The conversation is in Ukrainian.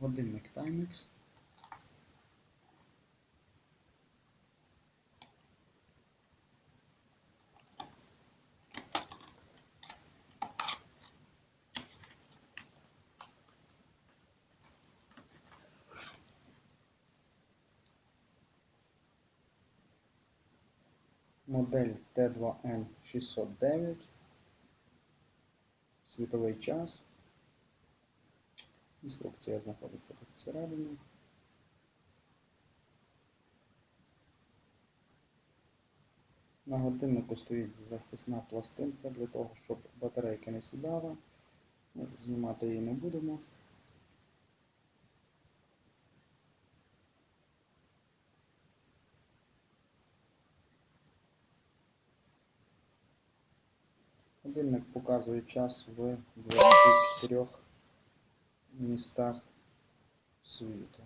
годинник Timex. Модель Т2Н609. Світовий час. Інструкція знаходиться тут всередині. На годиннику стоїть захисна пластинка для того, щоб батарейка не сідала. Знімати її не будемо. Годинник показує час в 24 містах світу.